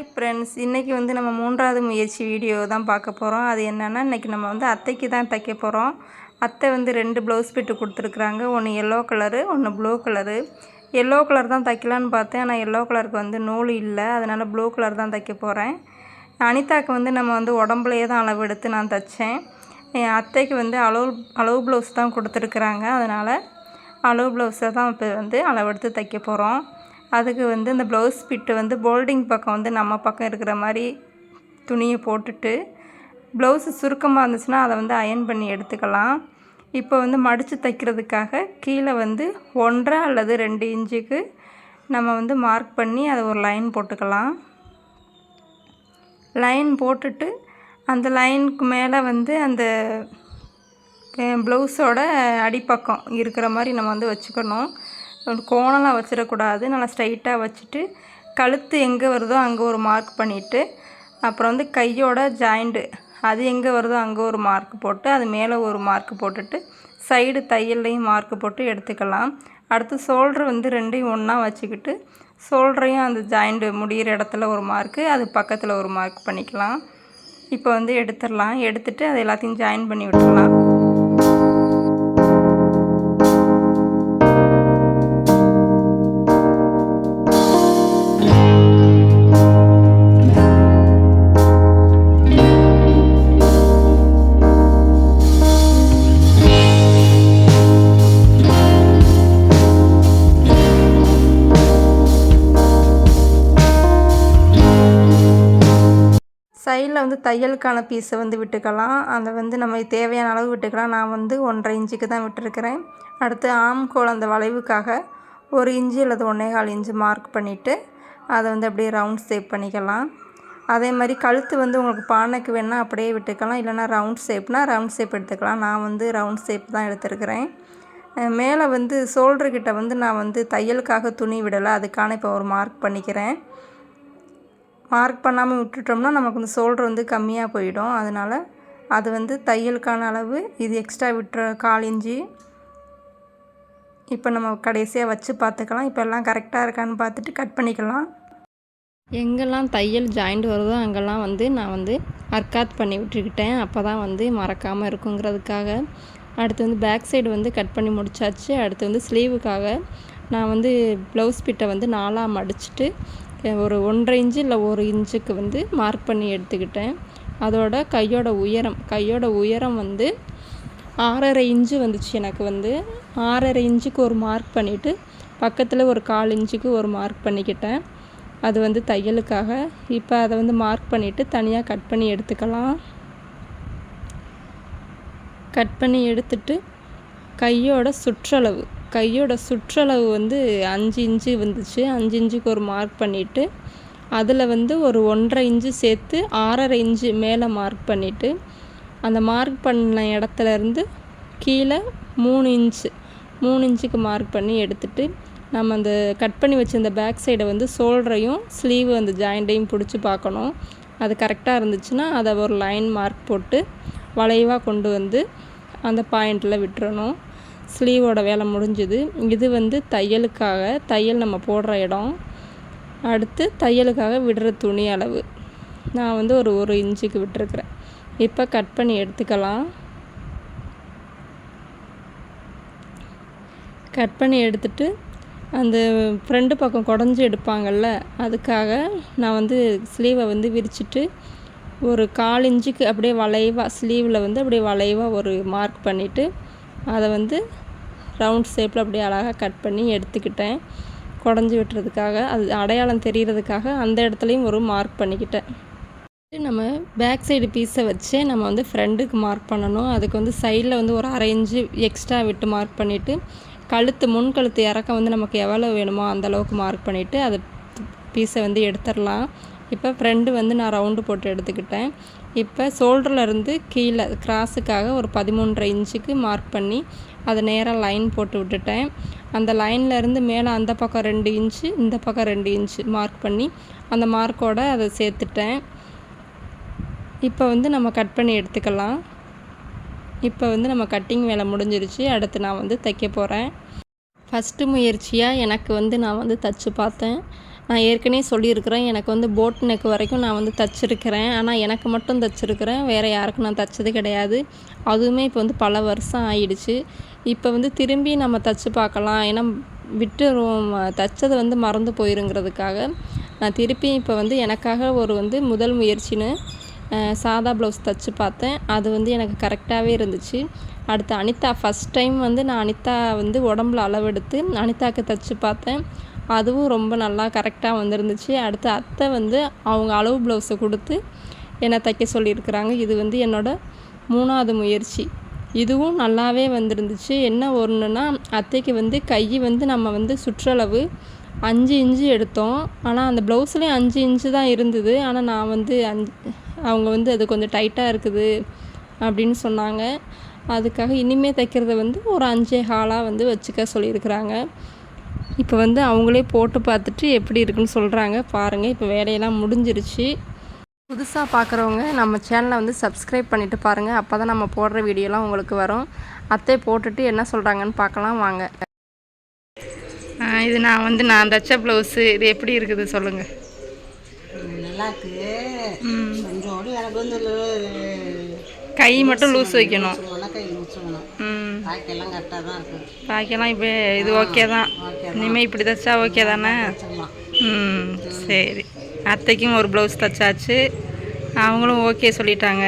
Hi friends இன்றைக்கி வந்து நம்ம மூன்றாவது முயற்சி வீடியோ தான் பார்க்க போகிறோம் அது என்னென்னா இன்றைக்கி நம்ம வந்து அத்தைக்கு தான் தைக்க போகிறோம் அத்தை வந்து ரெண்டு ப்ளவுஸ் பிட்டு கொடுத்துருக்குறாங்க. ஒன்று எல்லோ கலரு ஒன்று ப்ளூ கலரு எல்லோ கலர் தான் தைக்கலான்னு பார்த்தேன். ஆனால் எல்லோ கலருக்கு வந்து நூல் இல்லை. அதனால் ப்ளூ கலர் தான் தைக்க போகிறேன் அனிதாக்கு வந்து நம்ம வந்து உடம்புலையே தான் அளவு எடுத்து நான் தைச்சேன். என் அத்தைக்கு வந்து அளவு அளவு ப்ளவுஸ் தான் கொடுத்துருக்குறாங்க. அதனால் அளவு ப்ளவுஸை தான் இப்போ வந்து அளவெடுத்து தைக்க போகிறோம் அதுக்கு வந்து இந்த ப்ளவுஸ் பிட்டு வந்து போல்டிங் பக்கம் வந்து நம்ம பக்கம் இருக்கிற மாதிரி துணியை போட்டுட்டு ப்ளவுஸு சுருக்கமாக இருந்துச்சுன்னா அதை வந்து அயன் பண்ணி எடுத்துக்கலாம். இப்போ வந்து மடித்து தைக்கிறதுக்காக கீழே வந்து ஒன்றரை அல்லது ரெண்டு இன்ச்சுக்கு நம்ம வந்து மார்க் பண்ணி அதை ஒரு லைன் போட்டுக்கலாம். லைன் போட்டுட்டு அந்த லைனுக்கு மேலே வந்து அந்த ப்ளவுஸோட அடிப்பக்கம் இருக்கிற மாதிரி நம்ம வந்து வச்சுக்கணும். கோணலாம் வச்சிடக்கூடாது. நல்லா ஸ்ட்ரைட்டாக வச்சுட்டு கழுத்து எங்கே வருதோ அங்கே ஒரு மார்க் பண்ணிவிட்டு அப்புறம் வந்து கையோட ஜாயிண்ட்டு அது எங்கே வருதோ அங்கே ஒரு மார்க் போட்டு அது மேலே ஒரு மார்க் போட்டுட்டு சைடு தையல்லையும் மார்க் போட்டு எடுத்துக்கலாம். அடுத்து ஷோல்ட்ரு வந்து ரெண்டையும் ஒன்றா வச்சுக்கிட்டு ஷோல்டரையும் அந்த ஜாயிண்ட்டு முடிகிற இடத்துல ஒரு மார்க்கு அது பக்கத்தில் ஒரு மார்க் பண்ணிக்கலாம். இப்போ வந்து எடுத்துடலாம். எடுத்துட்டு அது எல்லாத்தையும் ஜாயின் பண்ணி விட்டுடலாம். வந்து தையலுக்கான பீஸை வந்து விட்டுக்கலாம். அதை வந்து நம்ம தேவையான அளவு விட்டுக்கலாம். நான் வந்து ஒன்றரை இன்ச்சுக்கு தான் விட்டுருக்கிறேன். அடுத்து ஆம்கோல் அந்த வளைவுக்காக ஒரு இன்ச்சு அல்லது ஒன்றே கால் இன்ச்சு மார்க் பண்ணிவிட்டு அதை வந்து அப்படியே ரவுண்ட் ஷேப் பண்ணிக்கலாம். அதே மாதிரி கழுத்து வந்து உங்களுக்கு பானைக்கு வேணால் அப்படியே விட்டுக்கலாம். இல்லைனா ரவுண்ட் ஷேப்னால் ரவுண்ட் ஷேப் எடுத்துக்கலாம். நான் வந்து ரவுண்ட் ஷேப் தான் எடுத்துருக்கிறேன். மேலே வந்து ஷோல்டர்கிட்ட வந்து நான் வந்து தையலுக்காக துணி விடலை. அதுக்கான இப்போ ஒரு மார்க் பண்ணிக்கிறேன். மார்க் பண்ணாமல் விட்டுட்டோம்னா நமக்கு இந்த ஷோல்டர் வந்து கம்மியாக போயிடும். அதனால் அது வந்து தையலுக்கான அளவு இது எக்ஸ்ட்ரா விட்டுற கால் இஞ்சி இப்போ நம்ம கடைசியாக வச்சு பார்த்துக்கலாம். இப்போ எல்லாம் கரெக்டாக இருக்கான்னு பார்த்துட்டு கட் பண்ணிக்கலாம். எங்கெல்லாம் தையல் ஜாயிண்ட் வருதோ அங்கெல்லாம் வந்து நான் வந்து அர்க்காத் பண்ணி விட்டுக்கிட்டேன். அப்போ தான் வந்து மறக்காமல் இருக்குங்கிறதுக்காக. அடுத்து வந்து பேக் சைடு வந்து கட் பண்ணி முடிச்சாச்சு. அடுத்து வந்து ஸ்லீவுக்காக நான் வந்து ப்ளவுஸ் பிட்டை வந்து நாலாக மடிச்சுட்டு ஒரு ஒன்றரை இன்ச்சு இல்லை ஒரு இன்ச்சுக்கு வந்து மார்க் பண்ணி எடுத்துக்கிட்டேன். அதோட கையோட உயரம் கையோட உயரம் வந்து ஆறரை இன்ச்சு வந்துச்சு எனக்கு வந்து. ஆறரை இன்ச்சுக்கு ஒரு மார்க் பண்ணிவிட்டு பக்கத்தில் ஒரு கால் இன்ச்சுக்கு ஒரு மார்க் பண்ணிக்கிட்டேன். அது வந்து தையலுக்காக. இப்போ அதை வந்து மார்க் பண்ணிவிட்டு தனியாக கட் பண்ணி எடுத்துக்கலாம். கட் பண்ணி எடுத்துட்டு கையோட சுற்றளவு. கையோட சுற்றளவு வந்து அஞ்சு இன்ச்சு வந்துச்சு. அஞ்சு இன்ச்சுக்கு ஒரு மார்க் பண்ணிவிட்டு அதில் வந்து ஒரு ஒன்றரை இன்ச்சு சேர்த்து ஆறரை இன்ச்சு மேலே மார்க் பண்ணிவிட்டு அந்த மார்க் பண்ண இடத்துலேருந்து கீழே மூணு இன்ச்சு மூணு இன்ச்சுக்கு மார்க் பண்ணி எடுத்துட்டு நம்ம அந்த கட் பண்ணி வச்சிருந்த பேக் சைடை வந்து ஷோல்டரையும் ஸ்லீவ் அந்த ஜாயிண்ட்டையும் பிடிச்சி பார்க்கணும். அது கரெக்டாக இருந்துச்சுன்னா அதை ஒரு லைன் மார்க் போட்டு வளைவாக கொண்டு வந்து அந்த பாயிண்டில் விட்டுறணும். ஸ்லீவோட வேலை முடிஞ்சுது. இது வந்து தையலுக்காக தையல் நம்ம போடுற இடம். அடுத்து தையலுக்காக விடுற துணி அளவு. நான் வந்து ஒரு ஒரு இன்ச்சுக்கு விட்டுருக்குறேன். இப்போ கட் பண்ணி எடுத்துக்கலாம். கட் பண்ணி எடுத்துட்டு அந்த ஃப்ரெண்டு பக்கம் குடஞ்சி எடுப்பாங்கள்ல அதுக்காக நான் வந்து ஸ்லீவை வந்து விரிச்சிட்டு ஒரு கால் இன்ச்சுக்கு அப்படியே வளைவாக ஸ்லீவில் வந்து அப்படியே வளைவாக ஒரு மார்க் பண்ணிவிட்டு அதை வந்து ரவுண்ட் ஷேப்பில் அப்படியே அழகாக கட் பண்ணி எடுத்துக்கிட்டேன். குடஞ்சி விட்டுறதுக்காக அது அடையாளம் தெரிகிறதுக்காக அந்த இடத்துலையும் ஒரு மார்க் பண்ணிக்கிட்டேன். நம்ம பேக் சைடு பீஸை வச்சு நம்ம வந்து ஃப்ரெண்டுக்கு மார்க் பண்ணணும். அதுக்கு வந்து சைடில் வந்து ஒரு அரை இன்ச்சு எக்ஸ்ட்ரா விட்டு மார்க் பண்ணிவிட்டு கழுத்து முன் கழுத்து இறக்கம் வந்து நமக்கு எவ்வளோ வேணுமோ அந்தளவுக்கு மார்க் பண்ணிவிட்டு அது பீஸை வந்து எடுத்துடலாம். இப்போ ஃப்ரெண்டு வந்து நான் ரவுண்டு போட்டு எடுத்துக்கிட்டேன். இப்போ ஷோல்டர்லேருந்து கீழே கிராஸுக்காக ஒரு பதிமூன்றரை இன்ச்சுக்கு மார்க் பண்ணி அதை நேராக லைன் போட்டு விட்டுட்டேன். அந்த லைன்லேருந்து மேலே அந்த பக்கம் ரெண்டு இன்ச்சு இந்த பக்கம் ரெண்டு இன்ச்சு மார்க் பண்ணி அந்த மார்க்கோட அதை சேர்த்துட்டேன். இப்போ வந்து நம்ம கட் பண்ணி எடுத்துக்கலாம். இப்போ வந்து நம்ம கட்டிங் வேலை முடிஞ்சிருச்சு. அடுத்து நான் வந்து தைக்க போகிறேன் ஃபஸ்ட்டு முயற்சியாக எனக்கு வந்து நான் வந்து தைச்சு பார்த்தேன். நான் ஏற்கனவே சொல்லியிருக்கிறேன் எனக்கு வந்து போட் நெக் வரைக்கும் நான் வந்து தச்சிருக்கிறேன். ஆனால் எனக்கு மட்டும் தச்சிருக்கிறேன். வேறு யாருக்கும் நான் தச்சது கிடையாது. அதுவுமே இப்போ வந்து பல வருஷம் ஆயிடுச்சு. இப்போ வந்து திரும்பி நம்ம தச்சு பார்க்கலாம். ஏன்னா விட்டு தச்சதை வந்து மறந்து போயிருங்கிறதுக்காக நான் திருப்பி இப்போ வந்து எனக்காக ஒரு வந்து முதல் முயற்சின்னு சாதா ப்ளவுஸ் தச்சு பார்த்தேன். அது வந்து எனக்கு கரெக்டாகவே இருந்துச்சு. அடுத்து அனிதா ஃபஸ்ட் டைம் வந்து நான் அனிதா வந்து உடம்புல அளவெடுத்து அனிதாக்கு தச்சு பார்த்தேன். அதுவும் ரொம்ப நல்லா கரெக்டாக வந்துருந்துச்சு. அடுத்து அத்தை வந்து அவங்க அளவு ப்ளவுஸை கொடுத்து என்னை தைக்க சொல்லியிருக்கிறாங்க. இது வந்து என்னோடய மூணாவது முயற்சி. இதுவும் நல்லாவே வந்திருந்துச்சு. என்ன ஒன்றுனா அத்தைக்கு வந்து கை வந்து நம்ம வந்து சுற்றளவு அஞ்சு இன்ச்சு எடுத்தோம். ஆனால் அந்த ப்ளவுஸ்லேயும் அஞ்சு இன்ச்சு தான் இருந்தது. ஆனால் நான் வந்து அஞ்சு அவங்க வந்து அது கொஞ்சம் டைட்டாக இருக்குது அப்படின்னு சொன்னாங்க. அதுக்காக இனிமேல் தைக்கிறத வந்து ஒரு அஞ்சே ஹாலாக வந்து வச்சுக்க சொல்லியிருக்கிறாங்க. இப்போ வந்து அவங்களே போட்டு பார்த்துட்டு எப்படி இருக்குன்னு சொல்கிறாங்க பாருங்கள் இப்போ வேலையெல்லாம் முடிஞ்சிருச்சு. புதுசாக பார்க்குறவங்க நம்ம சேனலை வந்து சப்ஸ்கிரைப் பண்ணிவிட்டு பாருங்கள் அப்போ தான் நம்ம போடுற வீடியோலாம் உங்களுக்கு வரும். அத்தை போட்டுட்டு என்ன சொல்கிறாங்கன்னு பார்க்கலாம் வாங்க. இது நான் வந்து நான் தச்ச ப்ளவுஸு இது எப்படி இருக்குது சொல்லுங்கள் நல்லா இருக்கு கை மட்டும் லூஸ் வைக்கணும். கை முடிச்சுக்கணும் ம் காய்க்கெல்லாம் கரெக்டாக தான் இருக்கு. பாக்கலாம் இப்போ இது ஓகே தான். இனிமேல் இப்படி தைச்சா ஓகே தானே? ம் சரி. அத்தைக்கும் ஒரு ப்ளவுஸ் தைச்சாச்சு. அவங்களும் ஓகே சொல்லிட்டாங்க.